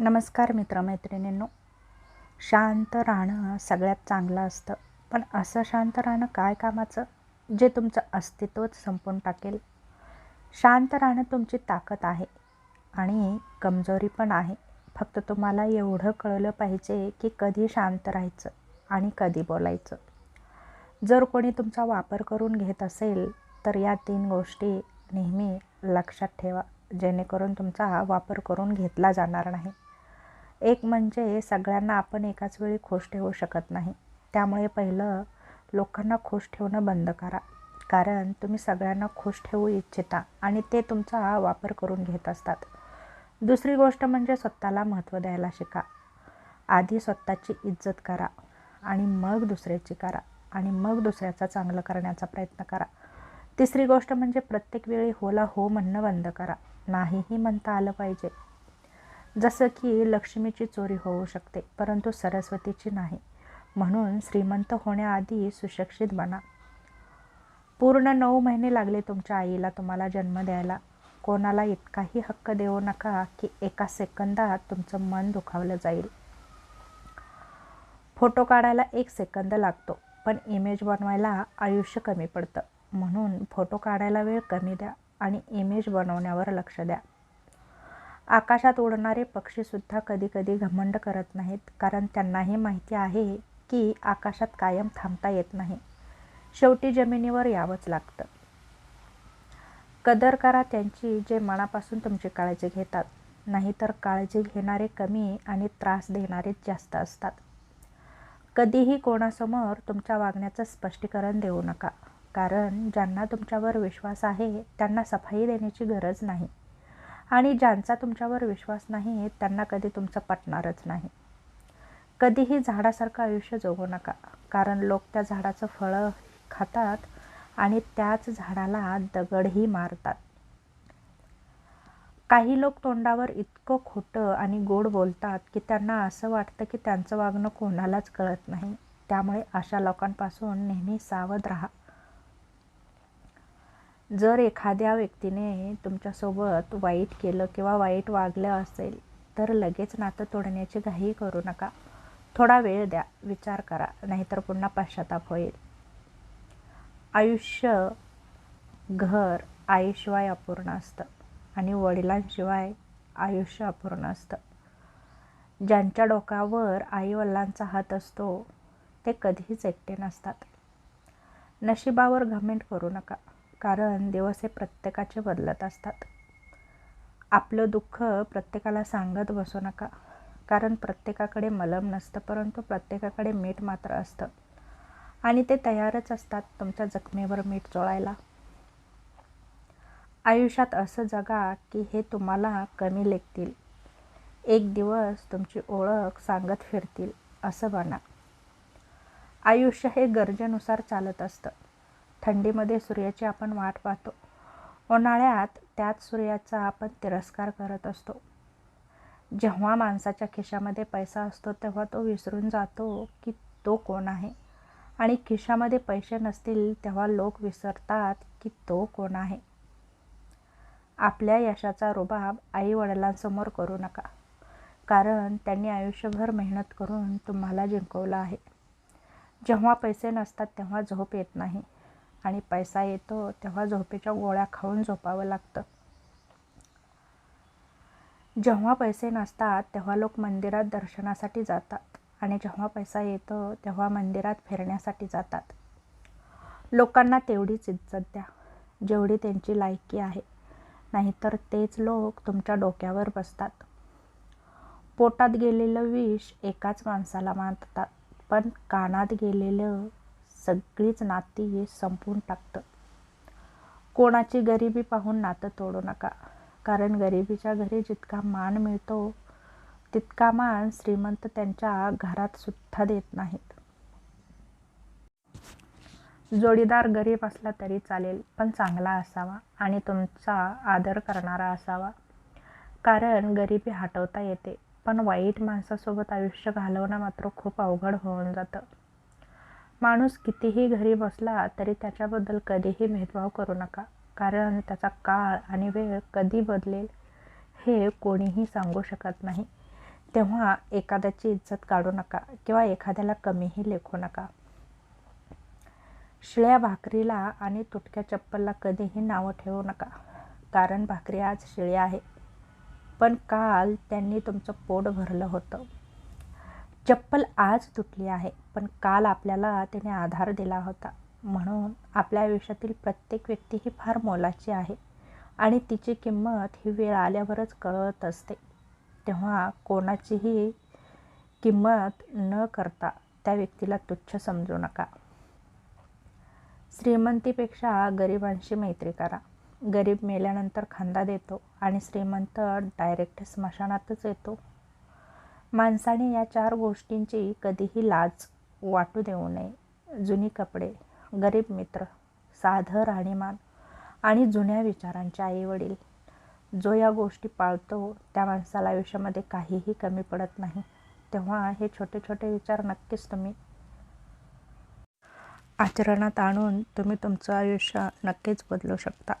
नमस्कार मित्रमैत्रिणींनो शांत राहणं सगळ्यात चांगलं असतं. पण असं शांत राहणं काय कामाचं? जे तुमचं अस्तित्वच संपून टाकेल. शांत राहणं तुमची ताकद आहे आणि कमजोरी पण आहे. फक्त तुम्हाला एवढं कळलं पाहिजे की कधी शांत राहायचं आणि कधी बोलायचं. जर कोणी तुमचा वापर करून घेत असेल तर या तीन गोष्टी नेहमी लक्षात ठेवा जेणेकरून तुमचा वापर करून घेतला जाणार नाही. एक म्हणजे सगळ्यांना आपण एकाच वेळी खुश ठेवू शकत नाही. त्यामुळे पहिलं लोकांना खुश ठेवणं बंद करा. कारण तुम्ही सगळ्यांना खुश ठेवू इच्छिता आणि ते तुमचा वापर करून घेत असतात. दुसरी गोष्ट म्हणजे स्वतःला महत्त्व द्यायला शिका. आधी स्वतःची इज्जत करा आणि मग दुसऱ्याची करा आणि मग दुसऱ्याचा चांगलं करण्याचा प्रयत्न करा. तिसरी गोष्ट म्हणजे प्रत्येक वेळी होला हो म्हणणं बंद करा. नाहीही म्हणता आलं पाहिजे. जसं की लक्ष्मीची चोरी होऊ शकते परंतु सरस्वतीची नाही. म्हणून श्रीमंत होण्याआधी सुशिक्षित बना. पूर्ण नऊ महिने लागले तुमच्या आईला तुम्हाला जन्म द्यायला. कोणाला इतकाही हक्क देऊ नका की एका सेकंदात तुमचं मन दुखावलं जाईल. फोटो काढायला एक सेकंद लागतो पण इमेज बनवायला आयुष्य कमी पडतं. म्हणून फोटो काढायला वेळ कमी द्या आणि इमेज बनवण्यावर लक्ष द्या. आकाशात उडणारे पक्षीसुद्धा कधीकधी घमंड करत नाहीत कारण त्यांनाही माहिती आहे की आकाशात कायम थांबता येत नाही. शेवटी जमिनीवर यावंच लागतं. कदर करा त्यांची जे मनापासून तुमची काळजी घेतात नाहीतर काळजी घेणारे कमी आणि त्रास देणारे जास्त असतात. कधीही कोणासमोर तुमच्या वागण्याचं स्पष्टीकरण देऊ नका कारण ज्यांना तुमच्यावर विश्वास आहे त्यांना सफाई देण्याची गरज नाही. आणि ज्यांचा तुमच्यावर विश्वास नाही त्यांना कधी तुमचं पटणारच नाही. कधीही झाडासारखं आयुष्य जगू नका कारण लोक त्या झाडाचं फळं खातात आणि त्याच झाडाला दगडही मारतात. काही लोक तोंडावर इतकं खोटं आणि गोड बोलतात की त्यांना असं वाटतं की त्यांचं वागणं कोणालाच कळत नाही. त्यामुळे अशा लोकांपासून नेहमी सावध राहा. जर एखाद्या व्यक्तीने तुमच्यासोबत वाईट केलं किंवा वाईट वागलं असेल तर लगेच नातं तोडण्याची घाई करू नका. थोडा वेळ द्या विचार करा नाहीतर पुन्हा पश्चाताप होईल. आयुष्य घर आईशिवाय अपूर्ण असतं आणि वडिलांशिवाय आयुष्य अपूर्ण असतं. ज्यांच्या डोक्यावर आईवडिलांचा हात असतो ते कधीच एकटे नसतात. नशिबावर घमेंट करू नका. कारण दिवस हे प्रत्येकाचे बदलत असतात. आपलं दुःख प्रत्येकाला सांगत बसू नका. कारण प्रत्येकाकडे मलम नसतं परंतु प्रत्येकाकडे मीठ मात्र असतं. आणि ते तयारच असतात तुमच्या जखमेवर मीठ चोळायला. आयुष्यात असं जगा की हे तुम्हाला कमी लेखतील. एक दिवस तुमची ओळख सांगत फिरतील असं बना. आयुष्य हे गरजेनुसार चालत असतं. थंडीमध्ये सूर्याची आपण वाट पाहतो. उन्हाळ्यात त्याच सूर्याचा आपण तिरस्कार करत असतो. जेव्हा माणसाच्या खिशामध्ये पैसा असतो तेव्हा तो विसरून जातो की तो कोण आहे? आणि खिशामध्ये पैसे नसतील तेव्हा लोक विसरतात की तो कोण आहे? आपल्या यशाचा रुबाब आई वडिलांसमोर करू नका. कारण त्यांनी आयुष्यभर मेहनत करून तुम्हाला जिंकवलं आहे. जेव्हा पैसे नसतात तेव्हा झोप येत नाही. आणि पैसा येतो तेव्हा झोपेच्या गोळ्या खाऊन झोपावं लागतं. जेव्हा पैसे नसतात तेव्हा लोक मंदिरात दर्शनासाठी जातात. आणि जेव्हा पैसा येतो तेव्हा मंदिरात फिरण्यासाठी जातात. लोकांना तेवढीच इज्जत द्या. जेवढी त्यांची लायकी आहे. नाहीतर तेच लोक तुमच्या डोक्यावर बसतात. पोटात गेलेलं विष एकाच माणसाला मानतात. पण कानात गेलेलं सगळीच नाती संपून टाकतं. कोणाची गरिबी पाहून नातं तोडू नका. कारण गरिबीच्या घरी जितका मान मिळतो तितका मान श्रीमंत त्यांच्या घरात सुद्धा देत नाहीत. जोडीदार गरीब असला तरी चालेल पण चांगला असावा आणि तुमचा आदर करणारा असावा. कारण गरिबी हटवता येते पण वाईट माणसासोबत आयुष्य घालवणं मात्र खूप अवघड होऊन जातं. माणूस कितीही घरी बसला तरी त्याच्याबद्दल कधीही भेदभाव करू नका. कारण त्याचा काळ आणि वेळ कधी बदलेल हे कोणीही सांगू शकत नाही. तेव्हा एखाद्याची इज्जत काढू नका किंवा एखाद्याला कमीही लेखू नका. शिळ्या भाकरीला आणि तुटक्या चप्पलला कधीही नावं ठेवू नका. कारण भाकरी आज शिळी आहे. पण काल त्यांनी तुमचं पोट भरलं होतं. चप्पल आज तुटली आहे पण काल आपल्याला त्याने आधार दिला होता. म्हणून आपल्या आयुष्यातील प्रत्येक व्यक्ती ही फार मोलाची आहे आणि तिची किंमत ही वेळ आल्यावरच कळत असते. तेव्हा कोणाचीही किंमत न करता त्या व्यक्तीला तुच्छ समजू नका. श्रीमंतीपेक्षा गरिबांशी मैत्री करा. गरीब मेल्यानंतर खांदा देतो आणि श्रीमंत डायरेक्ट स्मशानातच येतो. माणसाने या चार गोष्टींची कधीही लाज वाटू देऊ नये. जुनी कपडे गरीब मित्र साधं राहणीमान आणि जुन्या विचारांचे आईवडील. जो या गोष्टी पाळतो त्या माणसाला आयुष्यामध्ये काहीही कमी पडत नाही. तेव्हा हे छोटे छोटे विचार नक्कीच तुम्ही आचरणात आणून तुम्ही तुमचं आयुष्य नक्कीच बदलू शकता.